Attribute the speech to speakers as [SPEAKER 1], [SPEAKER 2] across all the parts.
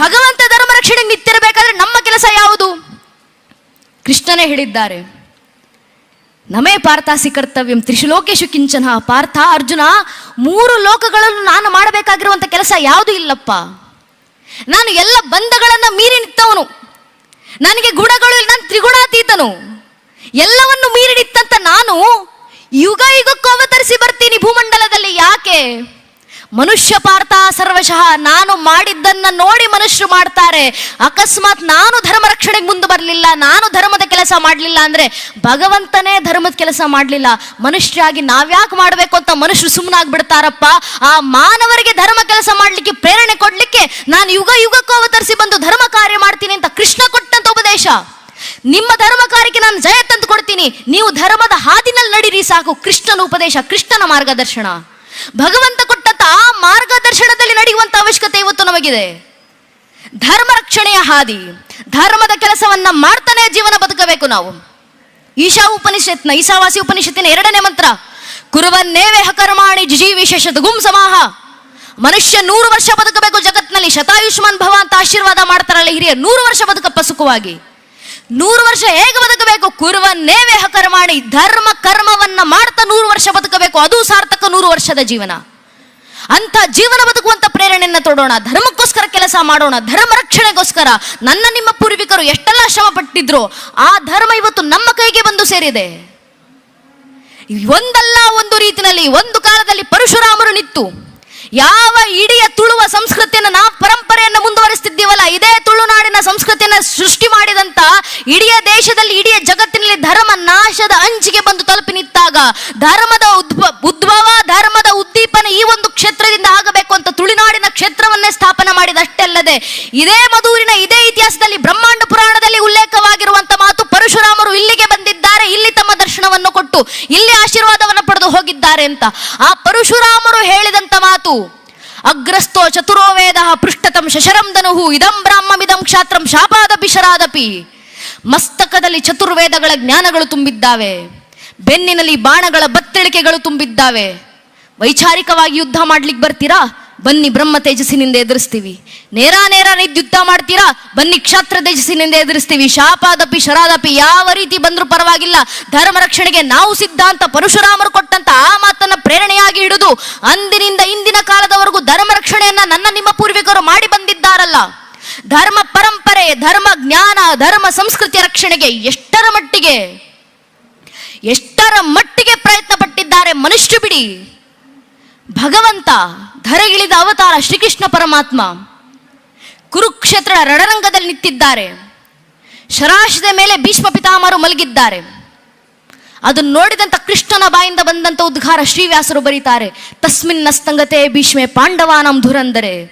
[SPEAKER 1] ಭಗವಂತ ಧರ್ಮ ರಕ್ಷಣೆಗೆ ನಿಂತಿರಬೇಕಾದ್ರೆ ನಮ್ಮ ಕೆಲಸ ಯಾವುದು? ಕೃಷ್ಣನೇ ಹೇಳಿದ್ದಾರೆ, ನಮೇ ಪಾರ್ಥಾಸಿ ಕರ್ತವ್ಯಂ ತ್ರಿಶುಲೋಕೇಶು ಕಿಂಚನ, ಪಾರ್ಥ ಅರ್ಜುನ, ಮೂರು ಲೋಕಗಳನ್ನು ನಾನು ಮಾಡಬೇಕಾಗಿರುವಂಥ ಕೆಲಸ ಯಾವುದು ಇಲ್ಲಪ್ಪ? ನಾನು ಎಲ್ಲ ಬಂಧಗಳನ್ನು ಮೀರಿ ನಿಂತವನು. ನನಗೆ ಗುಣಗಳು ಇಲ್ಲ, ನಾನು ತ್ರಿಗುಣಾತೀತನು. ಎಲ್ಲವನ್ನು ಮೀರಿ ನಿಂತಂತ ನಾನು ಯುಗ ಯುಗಕ್ಕೂ ಅವತರಿಸಿ ಬರ್ತೀನಿ ಭೂಮಂಡಲದಲ್ಲಿ ಯಾಕೆ? ಮನುಷ್ಯ ಪಾರ್ಥ ಸರ್ವಶಃ. ನಾನು ಮಾಡಿದ್ದನ್ನ ನೋಡಿ ಮನುಷ್ಯರು ಮಾಡ್ತಾರೆ. ಅಕಸ್ಮಾತ್ ನಾನು ಧರ್ಮ ರಕ್ಷಣೆಗೆ ಮುಂದೆ ಬರಲಿಲ್ಲ, ನಾನು ಧರ್ಮದ ಕೆಲಸ ಮಾಡಲಿಲ್ಲ ಅಂದ್ರೆ ಭಗವಂತನೇ ಧರ್ಮದ ಕೆಲಸ ಮಾಡಲಿಲ್ಲ. ಮನುಷ್ಯರಾಗಿ ನಾವ್ಯಾಕೆ ಮಾಡಬೇಕು ಅಂತ ಮನುಷ್ಯರು ಸುಮ್ಮನಾಗ್ಬಿಡ್ತಾರಪ್ಪ ಆ ಮಾನವರಿಗೆ ಧರ್ಮ ಕೆಲಸ ಮಾಡಲಿಕ್ಕೆ ಪ್ರೇರಣೆ ಕೊಡ್ಲಿಕ್ಕೆ ನಾನು ಯುಗ ಯುಗಕ್ಕೂ ಅವತರಿಸಿ ಬಂದು ಧರ್ಮ ಕಾರ್ಯ ಮಾಡ್ತೀನಿ ಅಂತ ಕೃಷ್ಣ ಕೊಟ್ಟಂತ ಉಪದೇಶ. ನಿಮ್ಮ ಧರ್ಮ ಕಾರ್ಯಕ್ಕೆ ನಾನು ಜಯ ತಂದು ಕೊಡ್ತೀನಿ. ನೀವು ಧರ್ಮದ ಹಾದಿನಲ್ಲಿ ನಡೀರಿ ಸಾಕು. ಕೃಷ್ಣನ ಉಪದೇಶ, ಕೃಷ್ಣನ ಮಾರ್ಗದರ್ಶನ. ಭಗವಂತ ಆ ಮಾರ್ಗದರ್ಶನದಲ್ಲಿ ನಡೆಯುವಂತ ಅವಶ್ಯಕತೆ ಇವತ್ತು ನಮಗಿದೆ. ಧರ್ಮ ರಕ್ಷಣೆಯ ಹಾದಿ, ಧರ್ಮದ ಕೆಲಸವನ್ನ ಮಾಡ್ತಾನೆ ಜೀವನ ಬದುಕಬೇಕು ನಾವು. ಈಶಾ ಉಪನಿಷತ್ನ, ಈಶಾವಾಸಿ ಉಪನಿಷತ್ತಿನ ಎರಡನೇ ಮಂತ್ರ ಕುರುವನ್ನೇವೇಹ ಕರ್ಮಾಣಿ ವಿಶೇಷ ಗುಂ ಸಮಾಹ. ಮನುಷ್ಯ ನೂರು ವರ್ಷ ಬದುಕಬೇಕು ಜಗತ್ನಲ್ಲಿ, ಶತಾಯುಷ್ಮಾನ್ ಭವ ಅಂತ ಆಶೀರ್ವಾದ ಮಾಡ್ತಾರಲ್ಲ ಹಿರಿಯ, ನೂರು ವರ್ಷ ಬದುಕಪ್ಪ ಸುಖವಾಗಿ. ನೂರು ವರ್ಷ ಹೇಗೆ ಬದುಕಬೇಕು? ಕುರುವನ್ನೇವೇಹ ಕರ್ಮಾಣಿ ಧರ್ಮ ಕರ್ಮವನ್ನ ಮಾಡ್ತಾ ನೂರು ವರ್ಷ ಬದುಕಬೇಕು. ಅದು ಸಾರ್ಥಕ ನೂರು ವರ್ಷದ ಜೀವನ. ಅಂತ ಜೀವನ ಬದುಕುವಂತ ಪ್ರೇರಣೆಯನ್ನ ತೊಡೋಣ, ಧರ್ಮಕ್ಕೋಸ್ಕರ ಕೆಲಸ ಮಾಡೋಣ, ಧರ್ಮ ರಕ್ಷಣೆಗೋಸ್ಕರ ನನ್ನ ನಿಮ್ಮ ಪೂರ್ವಿಕರು ಎಷ್ಟೆಲ್ಲ ಶ್ರಮ ಪಟ್ಟಿದ್ರು ಆ ಧರ್ಮ ಇವತ್ತು ನಮ್ಮ ಕೈಗೆ ಬಂದು ಸೇರಿದೆ. ಒಂದಲ್ಲ ಒಂದು ರೀತಿಯಲ್ಲಿ ಒಂದು ಕಾಲದಲ್ಲಿ ಪರಶುರಾಮರು ನಿತ್ತು ಯಾವ ಇಡಿಯ ತುಳುವ ಸಂಸ್ಕೃತಿಯನ್ನು ನಾ ಪರಂಪರೆಯನ್ನು ಮುಂದುವರಿಸ್ತಿದ್ದೀವಲ್ಲ, ಇದೇ ತುಳುನಾಡಿನ ಸಂಸ್ಕೃತಿಯನ್ನು ಸೃಷ್ಟಿ ಮಾಡಿದಂತ ಇಡೀ ದೇಶದಲ್ಲಿ ಇಡೀ ಜಗತ್ತಿನಲ್ಲಿ ಧರ್ಮ ನಾಶದ ಅಂಚಿಗೆ ಬಂದು ತಲುಪಿ ನಿಂತಾಗ, ಧರ್ಮದ ಉದ್ಭವ ಉದ್ಭವ ಧರ್ಮದ ಉದ್ದೀಪನ ಈ ಒಂದು ಕ್ಷೇತ್ರದಿಂದ ಆಗಬೇಕು ಅಂತ ತುಳುನಾಡಿನ ಕ್ಷೇತ್ರವನ್ನೇ ಸ್ಥಾಪನೆ ಮಾಡಿದಷ್ಟೇ ಅಲ್ಲದೆ, ಇದೇ ಮಧೂರಿನ ಇದೇ ಇತಿಹಾಸದಲ್ಲಿ ಬ್ರಹ್ಮಾಂಡ ಪುರಾಣದಲ್ಲಿ ಉಲ್ಲೇಖವಾಗಿರುವಂತ ಮಾತು ಪರಶುರಾಮರು ಇಲ್ಲಿಗೆ ಬಂದಿದ್ದಾರೆ, ಇಲ್ಲಿ ತಮ್ಮ ದರ್ಶನವನ್ನು ಕೊಟ್ಟು, ಇಲ್ಲಿ ಆಶೀರ್ವಾದವನ್ನು ಪಡೆದು ಹೋಗಿದ್ದಾರೆ ಅಂತ. ಆ ಪರಶುರಾಮರು ಹೇಳಿದಂತ ಮಾತು ಅಗ್ರಸ್ತೋ ಚತುರೋ ವೇದ ಪೃಷ್ಠತಂ ಶಶರಂ ಧನುಹು ಇದಂ ಬ್ರಾಹ್ಮಮಿದಂ ಕ್ಷಾತ್ರಂ ಶಾಪಾದಪಿ ಶರಾದಪಿ ಮಸ್ತಕದಲ್ಲಿ ಚತುರ್ವೇದಗಳ ಜ್ಞಾನಗಳು ತುಂಬಿದ್ದಾವೆ, ಬೆನ್ನಿನಲ್ಲಿ ಬಾಣಗಳ ಬತ್ತಳಿಕೆಗಳು ತುಂಬಿದ್ದಾವೆ. ವೈಚಾರಿಕವಾಗಿ ಯುದ್ಧ ಮಾಡ್ಲಿಕ್ಕೆ ಬರ್ತೀರಾ? ಬನ್ನಿ ಬ್ರಹ್ಮ ತೇಜಸ್ಸಿನಿಂದ ಎದುರಿಸ್ತೀವಿ. ನೇರ ನೇರ ಯುದ್ಧ ಮಾಡ್ತೀರಾ? ಬನ್ನಿ ಕ್ಷಾತ್ರ ತೇಜಸ್ಸಿನಿಂದ ಎದುರಿಸ್ತೀವಿ. ಶಾಪಾದಪಿ, ಶರಾದಪಿ ಯಾವ ರೀತಿ ಬಂದರೂ ಪರವಾಗಿಲ್ಲ. ಧರ್ಮ ರಕ್ಷಣೆಗೆ ನಾವು ಸಿದ್ಧಾಂತ, ಪರಶುರಾಮರು ಕೊಟ್ಟಂತ ಆ ಮಾತನ್ನ ಪ್ರೇರಣೆಯಾಗಿ ಹಿಡಿದು ಅಂದಿನಿಂದ ಇಂದಿನ ಕಾಲದವರೆಗೂ ಧರ್ಮ ರಕ್ಷಣೆಯನ್ನ ನನ್ನ ನಿಮ್ಮ ಪೂರ್ವಿಕರು ಮಾಡಿ ಬಂದಿದ್ದಾರಲ್ಲ. ಧರ್ಮ ಪರಂಪರೆ, ಧರ್ಮ ಜ್ಞಾನ, ಧರ್ಮ ಸಂಸ್ಕೃತಿ ರಕ್ಷಣೆಗೆ ಎಷ್ಟರ ಮಟ್ಟಿಗೆ ಎಷ್ಟರ ಮಟ್ಟಿಗೆ ಪ್ರಯತ್ನ ಪಟ್ಟಿದ್ದಾರೆ ಮನುಷ್ಯ ಬಿಡಿ. ಭಗವಂತ ಧರೆಗಿಳಿದ ಅವತಾರ ಶ್ರೀಕೃಷ್ಣ ಪರಮಾತ್ಮ ಕುರುಕ್ಷೇತ್ರ ರಣರಂಗದಲ್ಲಿ ನಿಂತಿದ್ದಾರೆ. ಶರಾಶದ ಮೇಲೆ ಭೀಷ್ಮ ಪಿತಾಮರು ಮಲಗಿದ್ದಾರೆ. ಅದನ್ನು ನೋಡಿದಂಥ ಕೃಷ್ಣನ ಬಾಯಿಂದ ಬಂದಂಥ ಉದ್ಘಾರ ಶ್ರೀವ್ಯಾಸರು ಬರೀತಾರೆ, ತಸ್ಮಿನ್ ಅಸ್ತಂಗತೆ ಭೀಷ್ಮೆ ಪಾಂಡವಾನಂ ಧುರಂದರೆ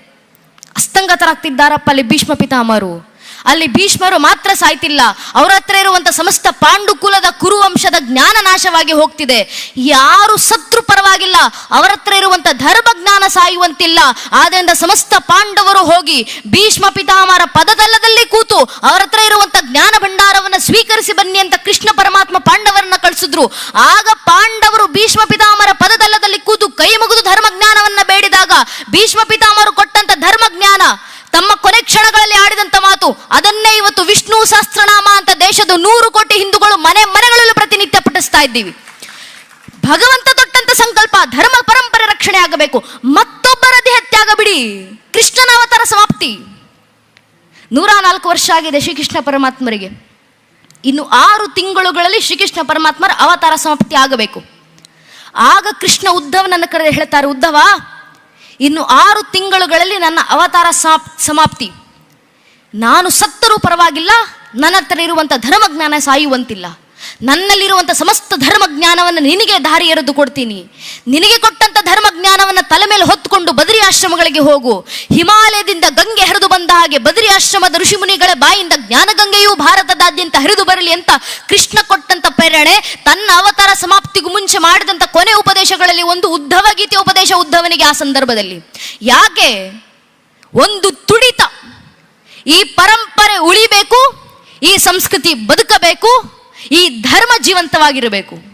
[SPEAKER 1] ಅಸ್ತಂಗತರಾಗ್ತಿದ್ದಾರಪ್ಪ ಅಲ್ಲಿ ಭೀಷ್ಮ ಪಿತಾಮರು ಅಲ್ಲಿ ಭೀಷ್ಮರು ಮಾತ್ರ ಸಾಯ್ತಿಲ್ಲ. ಅವರ ಹತ್ರ ಇರುವಂತ ಸಮಸ್ತ ಪಾಂಡುಕುಲದ ಕುರುವಂಶದ ಜ್ಞಾನ ನಾಶವಾಗಿ ಹೋಗ್ತಿದೆ. ಯಾರು ಸತ್ರು ಪರವಾಗಿಲ್ಲ. ಅವರ ಹತ್ರ ಇರುವಂತ ಧರ್ಮ ಜ್ಞಾನ ಸಾಯುವಂತಿಲ್ಲ. ಆದ್ರಿಂದ ಸಮಸ್ತ ಪಾಂಡವರು ಹೋಗಿ ಭೀಷ್ಮ ಪಿತಾಮರ ಪದದಲ್ಲದಲ್ಲಿ ಕೂತು ಅವರ ಹತ್ರ ಇರುವಂತ ಜ್ಞಾನ ಭಂಡಾರವನ್ನ ಸ್ವೀಕರಿಸಿ ಬನ್ನಿ ಅಂತ ಕೃಷ್ಣ ಪರಮಾತ್ಮ ಪಾಂಡವರನ್ನ ಕಳಿಸಿದ್ರು. ಆಗ ಪಾಂಡವರು ಭೀಷ್ಮ ಪಿತಾಮರ ಪದದಲ್ಲದಲ್ಲಿ ಕೂತು ಕೈ ಮುಗಿದು ಧರ್ಮ ಜ್ಞಾನವನ್ನ ಬೇಡಿದಾಗ ಭೀಷ್ಮ ಪಿತಾಮರು ಕೊಟ್ಟಂತ ಧರ್ಮ ಜ್ಞಾನ ತಮ್ಮ ಕೊನೆ ಕ್ಷಣಗಳಲ್ಲಿ ಆಡಿದಂತ ಮಾತು ಅದನ್ನೇ ಇವತ್ತು ವಿಷ್ಣು ಸಹಸ್ರನಾಮ ಅಂತ ದೇಶದ ನೂರು ಕೋಟಿ ಹಿಂದೂಗಳು ಮನೆ ಮನೆಗಳಲ್ಲೂ ಪ್ರತಿನಿತ್ಯ ಪಠಿಸ್ತಾ ಇದ್ದೀವಿ. ಭಗವಂತ ತೊಟ್ಟಂತ ಸಂಕಲ್ಪ, ಧರ್ಮ ಪರಂಪರೆ ರಕ್ಷಣೆ ಆಗಬೇಕು. ಮತ್ತೊಬ್ಬರ ದೇಹತ್ಯಾಗ ಆಗಬಿಡಿ ಕೃಷ್ಣನ ಅವತಾರ ಸಮಾಪ್ತಿ. ನೂರ ನಾಲ್ಕು ವರ್ಷ ಆಗಿದೆ ಶ್ರೀಕೃಷ್ಣ ಪರಮಾತ್ಮರಿಗೆ. ಇನ್ನು ಆರು ತಿಂಗಳುಗಳಲ್ಲಿ ಶ್ರೀಕೃಷ್ಣ ಪರಮಾತ್ಮರ ಅವತಾರ ಸಮಾಪ್ತಿ ಆಗಬೇಕು. ಆಗ ಕೃಷ್ಣ ಉದ್ಧವನನ್ನು ಕರೆದು ಹೇಳ್ತಾರೆ, ಉದ್ಧವ, ಇನ್ನು ಆರು ತಿಂಗಳುಗಳಲ್ಲಿ ನನ್ನ ಅವತಾರ ಸಮಾಪ್ ಸಮಾಪ್ತಿ. ನಾನು ಸತ್ತರೂ ಪರವಾಗಿಲ್ಲ, ನನ್ನ ಹತ್ರ ಇರುವಂಥ ಧರ್ಮಜ್ಞಾನ ಸಾಯುವಂತಿಲ್ಲ. ನನ್ನಲ್ಲಿರುವಂಥ ಸಮಸ್ತ ಧರ್ಮಜ್ಞಾನವನ್ನು ನಿನಗೆ ದಾರಿ ಎರೆದು ಕೊಡ್ತೀನಿ. ನಿನಗೆ ಕೊಟ್ಟಂಥ ಧರ್ಮಜ್ಞಾನವನ್ನು ತಲೆ ಮೇಲೆ ಹೊತ್ತುಕೊಂಡು ಬದರಿ ಆಶ್ರಮಗಳಿಗೆ ಹೋಗು. ಹಿಮಾಲಯದಿಂದ ಗಂಗೆ ಹರಿದು ಬಂದ ಹಾಗೆ ಬದರಿ ಆಶ್ರಮದ ಋಷಿಮುನಿಗಳ ಬಾಯಿಂದ ಜ್ಞಾನಗಂಗೆಯು ಭಾರತದಾದ್ಯಂತ ಹರಿದು ಬರಲಿ ಅಂತ ಕೃಷ್ಣ ಕೊಟ್ಟಂತ ಪ್ರೇರಣೆ, ತನ್ನ ಅವತಾರ ಸಮಾಪ್ತಿಗೂ ಮುಂಚೆ ಮಾಡಿದಂಥ ಕೊನೆ ಉಪದೇಶಗಳಲ್ಲಿ ಒಂದು ಉದ್ಧವ ಗೀತೆ ಉಪದೇಶ ಉದ್ಧವನಿಗೆ ಆ ಸಂದರ್ಭದಲ್ಲಿ. ಯಾಕೆ? ಒಂದು ತುಡಿತ. ಈ ಪರಂಪರೆ ಉಳಿಬೇಕು, ಈ ಸಂಸ್ಕೃತಿ ಬದುಕಬೇಕು, ಈ ಧರ್ಮ ಜೀವಂತವಾಗಿರಬೇಕು.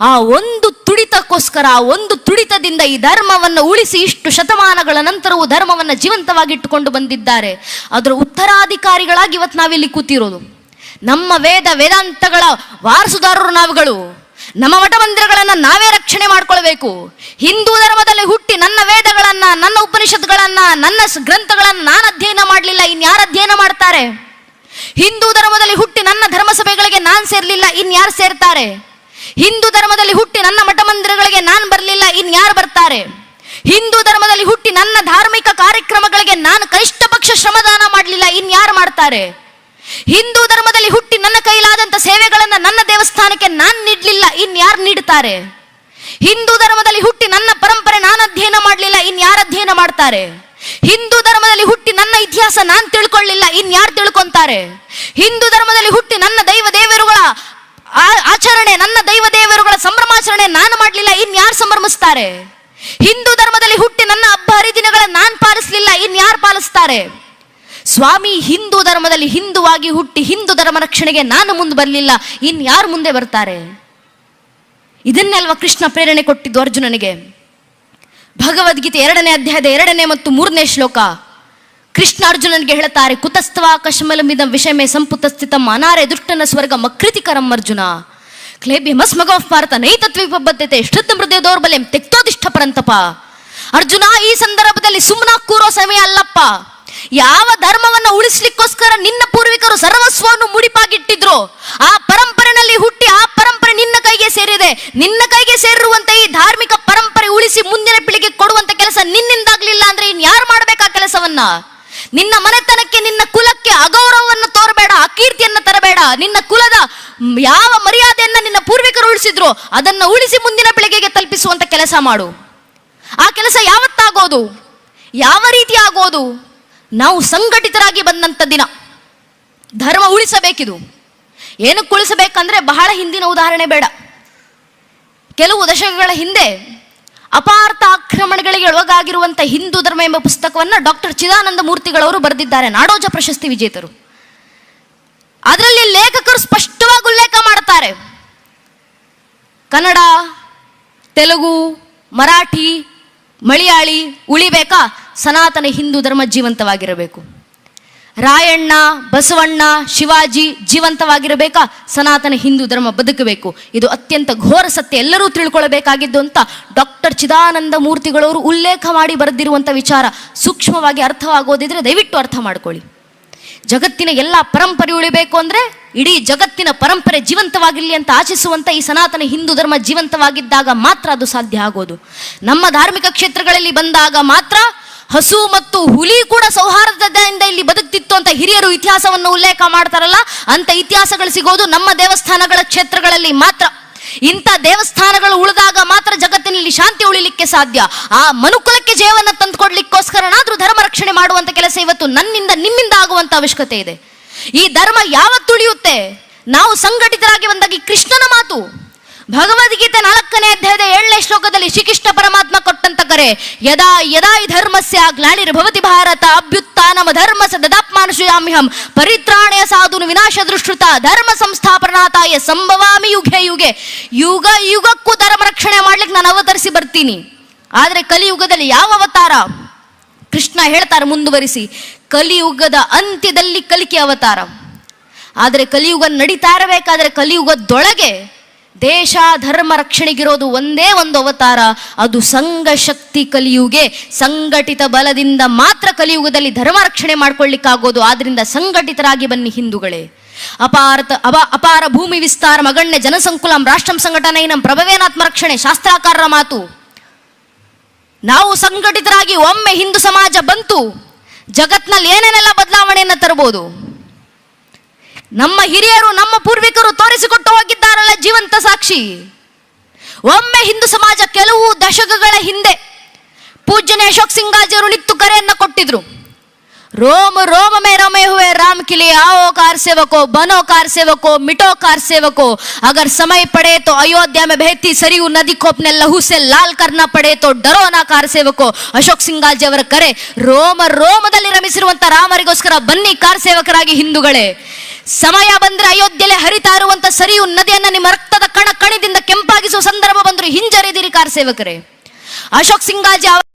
[SPEAKER 1] ಆ ಒಂದು ತುಡಿತಕ್ಕೋಸ್ಕರ, ಆ ಒಂದು ತುಡಿತದಿಂದ ಈ ಧರ್ಮವನ್ನು ಉಳಿಸಿ ಇಷ್ಟು ಶತಮಾನಗಳ ನಂತರವೂ ಧರ್ಮವನ್ನು ಜೀವಂತವಾಗಿಟ್ಟುಕೊಂಡು ಬಂದಿದ್ದಾರೆ. ಅದರ ಉತ್ತರಾಧಿಕಾರಿಗಳಾಗಿ ಇವತ್ತು ನಾವಿಲ್ಲಿ ಕೂತಿರೋದು. ನಮ್ಮ ವೇದ ವೇದಾಂತಗಳ ವಾರಸುದಾರರು ನಾವುಗಳು. ನಮ್ಮ ಮಠ ಮಂದಿರಗಳನ್ನ ನಾವೇ ರಕ್ಷಣೆ ಮಾಡ್ಕೊಳ್ಬೇಕು. ಹಿಂದೂ ಧರ್ಮದಲ್ಲಿ ಹುಟ್ಟಿ ನನ್ನ ವೇದಗಳನ್ನ, ನನ್ನ ಉಪನಿಷತ್ಗಳನ್ನ, ನನ್ನ ಗ್ರಂಥಗಳನ್ನು ನಾನು ಅಧ್ಯಯನ ಮಾಡಲಿಲ್ಲ ಇನ್ಯಾರು ಅಧ್ಯಯನ ಮಾಡ್ತಾರೆ? ಹಿಂದೂ ಧರ್ಮದಲ್ಲಿ ಹುಟ್ಟಿ ನನ್ನ ಧರ್ಮಸಭೆಗಳಿಗೆ ನಾನು ಸೇರ್ಲಿಲ್ಲ ಇನ್ಯಾರು ಸೇರ್ತಾರೆ? ಹಿಂದೂ ಧರ್ಮದಲ್ಲಿ ಹುಟ್ಟಿ ನನ್ನ ಮಠ ಮಂದಿರಗಳಿಗೆ ನಾನು ಬರಲಿಲ್ಲ ಇನ್ಯಾರು ಬರ್ತಾರೆ? ಹಿಂದೂ ಧರ್ಮದಲ್ಲಿ ಹುಟ್ಟಿ ನನ್ನ ಧಾರ್ಮಿಕ ಕಾರ್ಯಕ್ರಮಗಳಿಗೆ ನಾನು ಕನಿಷ್ಠ ಪಕ್ಷ ಶ್ರಮದಾನ ಮಾಡಲಿಲ್ಲ ಇನ್ಯಾರು ಮಾಡ್ತಾರೆ? ಹಿಂದೂ ಧರ್ಮದಲ್ಲಿ ಹುಟ್ಟಿ ನನ್ನ ಕೈಲಾದಂತ ಸೇವೆಗಳನ್ನ ನನ್ನ ದೇವಸ್ಥಾನಕ್ಕೆ ನಾನು ನೀಡಲಿಲ್ಲ ಇನ್ಯಾರು ನೀಡ್ತಾರೆ? ಹಿಂದೂ ಧರ್ಮದಲ್ಲಿ ಹುಟ್ಟಿ ನನ್ನ ಪರಂಪರೆ ನಾನು ಅಧ್ಯಯನ ಮಾಡಲಿಲ್ಲ ಇನ್ಯಾರು ಅಧ್ಯಯನ ಮಾಡ್ತಾರೆ? ಹಿಂದೂ ಧರ್ಮದಲ್ಲಿ ಹುಟ್ಟಿ ನನ್ನ ಇತಿಹಾಸ ನಾನು ತಿಳ್ಕೊಳ್ಳಿಲ್ಲ ಇನ್ಯಾರು ತಿಳ್ಕೊಂತಾರೆ? ಹಿಂದೂ ಧರ್ಮದಲ್ಲಿ ಹುಟ್ಟಿ ನನ್ನ ದೈವ ದೇವರುಗಳ ಆಚರಣೆ, ನನ್ನ ದೈವ ದೇವರುಗಳ ಸಂಭ್ರಮಾಚರಣೆ ನಾನು ಮಾಡಲಿಲ್ಲ ಇನ್ಯಾರು ಸಂಭ್ರಮಿಸ್ತಾರೆ? ಹಿಂದೂ ಧರ್ಮದಲ್ಲಿ ಹುಟ್ಟಿ ನನ್ನ ಹಬ್ಬ ಹರಿದಿನಗಳ ನಾನು ಪಾಲಿಸಲಿಲ್ಲ ಇನ್ಯಾರು ಪಾಲಿಸ್ತಾರೆ? ಸ್ವಾಮಿ ಹಿಂದೂ ಧರ್ಮದಲ್ಲಿ ಹಿಂದುವಾಗಿ ಹುಟ್ಟಿ ಹಿಂದೂ ಧರ್ಮ ರಕ್ಷಣೆಗೆ ನಾನು ಮುಂದೆ ಬರಲಿಲ್ಲ ಇನ್ಯಾರು ಮುಂದೆ ಬರ್ತಾರೆ? ಇದನ್ನೆಲ್ವ ಕೃಷ್ಣ ಪ್ರೇರಣೆ ಕೊಟ್ಟಿದ್ದು ಅರ್ಜುನನಿಗೆ. ಭಗವದ್ಗೀತೆ ಎರಡನೇ ಅಧ್ಯಾಯದ ಎರಡನೇ ಮತ್ತು ಮೂರನೇ ಶ್ಲೋಕ. ಕೃಷ್ಣ ಅರ್ಜುನನಿಗೆ ಹೇಳುತ್ತಾರೆ ಕುತಸ್ತವ ಕಶಮಲಮಿದಂ ವಿಷಯಮೇ ಸಂಪುತ ಸ್ಥಿತಂ ಅನಾರೆ ದುಷ್ಟನ ಸ್ವರ್ಗ ಮಕೃತಿಕರಂ ಅರ್ಜುನ. ಕ್ಲೇಬಿ ಮಸ್ಮಗಃ ಭಾರತ ನೈತತ್ವಿಪಬದ್ಧತೆ ಶ್ರದ್ಧ ಮೃದಯ ದೌರ್ಬಲ್ಯಂ ತೆಕ್ತೋದಿಷ್ಟ ಪರಂತಪ. ಅರ್ಜುನ, ಈ ಸಂದರ್ಭದಲ್ಲಿ ಸುಮ್ಮನ ಕೂರೋ ಸಮಯ ಅಲ್ಲಪ್ಪ. ಯಾವ ಧರ್ಮವನ್ನು ಉಳಿಸ್ಲಿಕ್ಕೋಸ್ಕರ ನಿನ್ನ ಪೂರ್ವಿಕರು ಸರ್ವಸ್ವವನ್ನು ಮುಡಿಪಾಗಿಟ್ಟಿದ್ರು? ಆ ಪರಂಪರೆನಲ್ಲಿ ಹುಟ್ಟಿ ಆ ಪರಂಪರೆ ನಿನ್ನ ಕೈಗೆ ಸೇರಿದೆ. ನಿನ್ನ ಕೈಗೆ ಸೇರಿರುವಂತ ಈ ಧಾರ್ಮಿಕ ಪರಂಪರೆ ಉಳಿಸಿ ಮುಂದಿನ ಪೀಳಿಗೆ ಕೊಡುವಂತ ಕೆಲಸ ನಿನ್ನಿಂದಾಗ್ಲಿಲ್ಲ ಅಂದ್ರೆ ಇನ್ ಯಾರು ಮಾಡ್ಬೇಕು ಕೆಲಸವನ್ನ? ನಿನ್ನ ಮನೆತನಕ್ಕೆ, ನಿನ್ನ ಕುಲಕ್ಕೆ ಅಗೌರವವನ್ನು ತೋರಬೇಡ, ಅಕೀರ್ತಿಯನ್ನ ತರಬೇಡ. ನಿನ್ನ ಕುಲದ ಯಾವ ಮರ್ಯಾದೆಯನ್ನ ನಿನ್ನ ಪೂರ್ವಿಕರು ಉಳಿಸಿದ್ರು, ಅದನ್ನ ಉಳಿಸಿ ಮುಂದಿನ ಪೀಳಿಗೆಗೆ ತಲುಪಿಸುವಂತ ಕೆಲಸ ಮಾಡು. ಆ ಕೆಲಸ ಯಾವತ್ತಾಗೋದು? ಯಾವ ರೀತಿ ಆಗೋದು? ನಾವು ಸಂಘಟಿತರಾಗಿ ಬಂದಂತ ದಿನ. ಧರ್ಮ ಉಳಿಸಬೇಕಿದು. ಏನಕ್ಕೆ ಉಳಿಸಬೇಕಂದ್ರೆ ಬಹಳ ಹಿಂದಿನ ಉದಾಹರಣೆ ಬೇಡ. ಕೆಲವು ದಶಕಗಳ ಹಿಂದೆ ಅಪಾರ್ಥ ಆಕ್ರಮಣಗಳಿಗೆ ಒಳಗಾಗಿರುವಂಥ ಹಿಂದೂ ಧರ್ಮ ಎಂಬ ಪುಸ್ತಕವನ್ನು ಡಾಕ್ಟರ್ ಚಿದಾನಂದ ಮೂರ್ತಿಗಳವರು ಬರೆದಿದ್ದಾರೆ, ನಾಡೋಜ ಪ್ರಶಸ್ತಿ ವಿಜೇತರು. ಅದರಲ್ಲಿ ಲೇಖಕರು ಸ್ಪಷ್ಟವಾಗಿ ಉಲ್ಲೇಖ ಮಾಡುತ್ತಾರೆ ಕನ್ನಡ, ತೆಲುಗು, ಮರಾಠಿ, ಮಲಯಾಳಿ ಉಳಿಬೇಕಾ? ಸನಾತನ ಹಿಂದೂ ಧರ್ಮ ಜೀವಂತವಾಗಿರಬೇಕು. ರಾಯಣ್ಣ, ಬಸವಣ್ಣ, ಶಿವಾಜಿ ಜೀವಂತವಾಗಿರಬೇಕಾ? ಸನಾತನ ಹಿಂದೂ ಧರ್ಮ ಬದುಕಬೇಕು. ಇದು ಅತ್ಯಂತ ಘೋರ ಸತ್ಯ. ಎಲ್ಲರೂ ತಿಳ್ಕೊಳ್ಬೇಕಾಗಿದ್ದು ಅಂತ ಡಾಕ್ಟರ್ ಚಿದಾನಂದ ಮೂರ್ತಿಗಳವರು ಉಲ್ಲೇಖ ಮಾಡಿ ಬರೆದಿರುವಂಥ ವಿಚಾರ ಸೂಕ್ಷ್ಮವಾಗಿ ಅರ್ಥವಾಗೋದಿದ್ರೆ ದಯವಿಟ್ಟು ಅರ್ಥ ಮಾಡ್ಕೊಳ್ಳಿ. ಜಗತ್ತಿನ ಎಲ್ಲ ಪರಂಪರೆ ಉಳಿಬೇಕು ಅಂದರೆ ಇಡೀ ಜಗತ್ತಿನ ಪರಂಪರೆ ಜೀವಂತವಾಗಿರಲಿ ಅಂತ ಆಶಿಸುವಂಥ ಈ ಸನಾತನ ಹಿಂದೂ ಧರ್ಮ ಜೀವಂತವಾಗಿದ್ದಾಗ ಮಾತ್ರ ಅದು ಸಾಧ್ಯ ಆಗೋದು. ನಮ್ಮ ಧಾರ್ಮಿಕ ಕ್ಷೇತ್ರಗಳಲ್ಲಿ ಬಂದಾಗ ಮಾತ್ರ ಹಸು ಮತ್ತು ಹುಲಿ ಕೂಡ ಸೌಹಾರ್ದದಿಂದ ಇಲ್ಲಿ ಬದುಕ್ತಿತ್ತು ಅಂತ ಹಿರಿಯರು ಇತಿಹಾಸವನ್ನು ಉಲ್ಲೇಖ ಮಾಡ್ತಾರಲ್ಲ, ಅಂತ ಇತಿಹಾಸಗಳು ಸಿಗೋದು ನಮ್ಮ ದೇವಸ್ಥಾನಗಳ ಕ್ಷೇತ್ರಗಳಲ್ಲಿ ಮಾತ್ರ. ಇಂಥ ದೇವಸ್ಥಾನಗಳು ಉಳಿದಾಗ ಮಾತ್ರ ಜಗತ್ತಿನಲ್ಲಿ ಶಾಂತಿ ಉಳಿಲಿಕ್ಕೆ ಸಾಧ್ಯ. ಆ ಮನುಕುಲಕ್ಕೆ ಜೀವನ ತಂದುಕೊಡ್ಲಿಕ್ಕೋಸ್ಕರನಾದ್ರೂ ಧರ್ಮ ರಕ್ಷಣೆ ಮಾಡುವಂತ ಕೆಲಸ ಇವತ್ತು ನನ್ನಿಂದ, ನಿಮ್ಮಿಂದ ಆಗುವಂತ ಅವಶ್ಯಕತೆ ಇದೆ. ಈ ಧರ್ಮ ಯಾವತ್ತು ಉಳಿಯುತ್ತೆ? ನಾವು ಸಂಘಟಿತರಾಗಿ ಬಂದಾಗ ಕೃಷ್ಣನ ಮಾತು, ಭಗವದ್ಗೀತೆ ನಾಲ್ಕನೇ ಅಧ್ಯಾಯದ ಏಳನೇ ಶ್ಲೋಕದಲ್ಲಿ ಶ್ರೀಕೃಷ್ಣ ಪರಮಾತ್ಮ ಕೊಟ್ಟಂತ ಯದಾ ಯದಾ ಧರ್ಮಸ್ಯ ಗ್ಲಾನಿರ್ಭವತಿ ಭಾರತ, ಅಭ್ಯುತ್ಥಾನಮ ಧರ್ಮಸ ದದಾಪ್ಮಾನುಷಯಾಮ್ಯಹಂ ಪರಿತ್ರಾಣಯ ಸಾಧುನು ವಿನಾಶ ದೃಷ್ಟ ಧರ್ಮ ಸಂಸ್ಥಾಪನಾತಾಯ ಸಂಭವಾಮಿ ಯುಗೆ ಯುಗೆ ಯುಗ ಯುಗಕ್ಕೂ ಧರ್ಮ ರಕ್ಷಣೆ ಮಾಡ್ಲಿಕ್ಕೆ ನಾನು ಅವತರಿಸಿ ಬರ್ತೀನಿ. ಆದ್ರೆ ಕಲಿಯುಗದಲ್ಲಿ ಯಾವ ಅವತಾರ? ಕೃಷ್ಣ ಹೇಳ್ತಾರೆ ಮುಂದುವರಿಸಿ, ಕಲಿಯುಗದ ಅಂತ್ಯದಲ್ಲಿ ಕಲಿಕೆ ಅವತಾರ. ಆದರೆ ಕಲಿಯುಗ ನಡೀತಾ ಇರಬೇಕಾದ್ರೆ ಕಲಿಯುಗದೊಳಗೆ ದೇಶ, ಧರ್ಮ ರಕ್ಷಣೆಗಿರೋದು ಒಂದೇ ಒಂದು ಅವತಾರ. ಅದು ಸಂಘ ಶಕ್ತಿ ಕಲಿಯುಗೆ. ಸಂಘಟಿತ ಬಲದಿಂದ ಮಾತ್ರ ಕಲಿಯುಗದಲ್ಲಿ ಧರ್ಮ ರಕ್ಷಣೆ ಮಾಡ್ಕೊಳ್ಳಿಕ್ಕಾಗೋದು. ಆದ್ರಿಂದ ಸಂಘಟಿತರಾಗಿ ಬನ್ನಿ ಹಿಂದೂಗಳೇ. ಅಪಾರತ ಅಪ, ಅಪಾರ ಭೂಮಿ ವಿಸ್ತಾರ, ಮಗಣ್ಯ ಜನಸಂಕುಲಂ, ರಾಷ್ಟ್ರಂ ನಮ್ಮ ಪ್ರಭವೇನಾತ್ಮ ರಕ್ಷಣೆ, ಶಾಸ್ತ್ರಾಕಾರರ ಮಾತು. ನಾವು ಸಂಘಟಿತರಾಗಿ ಒಮ್ಮೆ ಹಿಂದೂ ಸಮಾಜ ಬಂತು. ಜಗತ್ನಲ್ಲಿ ಏನೇನೆಲ್ಲ ಬದಲಾವಣೆಯನ್ನು ತರಬಹುದು ನಮ್ಮ ಹಿರಿಯರು, ನಮ್ಮ ಪೂರ್ವಿಕರು ತೋರಿಸಿಕೊಟ್ಟು ಸಾಕ್ಷಿ. ಒಮ್ಮೆ ಹಿಂದೂ ಸಮಾಜ ಕೆಲವು ದಶಕಗಳ ಹಿಂದೆ ಪೂಜ್ಯನೇ ಅಶೋಕ್ ಸಿಂಗಾಜಿಯವರು ನಿತ್ತು ಕರೆಯನ್ನ ಕೊಟ್ಟಿದ್ರು. रोम रोम में रमे हुए राम के लिए आओ कार सेवको बनो कार सेवको मिटो कार सेवको अगर समय पड़े तो अयोध्या में बहती सरयू नदी को अपने लहू से लाल करना पड़े तो डरो ना कार ಸೇವಕೋ ಅಶೋಕ್ ಸಿಂಗಾಲ್ಜಿ ಅವರ ಕರೆ ರೋಮ ರೋಮದಲ್ಲಿ ರಮಿಸಿರುವಂತ ರಾಮರಿಗೋಸ್ಕರ ಬನ್ನಿ ಕಾರ್ ಸೇವಕರಾಗಿ ಹಿಂದೂಗಳೇ ಸಮಯ ಬಂದ್ರೆ ಅಯೋಧ್ಯೆಯಲ್ಲಿ ಹರಿತಾ ಇರುವಂತ ಸರಿಯು ನದಿಯನ್ನ ನಿಮ್ಮ ರಕ್ತದ ಕಣ ಕಣಿದಿಂದ ಕೆಂಪಾಗಿಸುವ ಸಂದರ್ಭ ಬಂದ್ರು ಹಿಂಜರಿದಿರಿ ಕಾರ್ ಸೇವಕರೇ ಅಶೋಕ್ ಸಿಂಗಾಲ್ಜಿ ಅವರ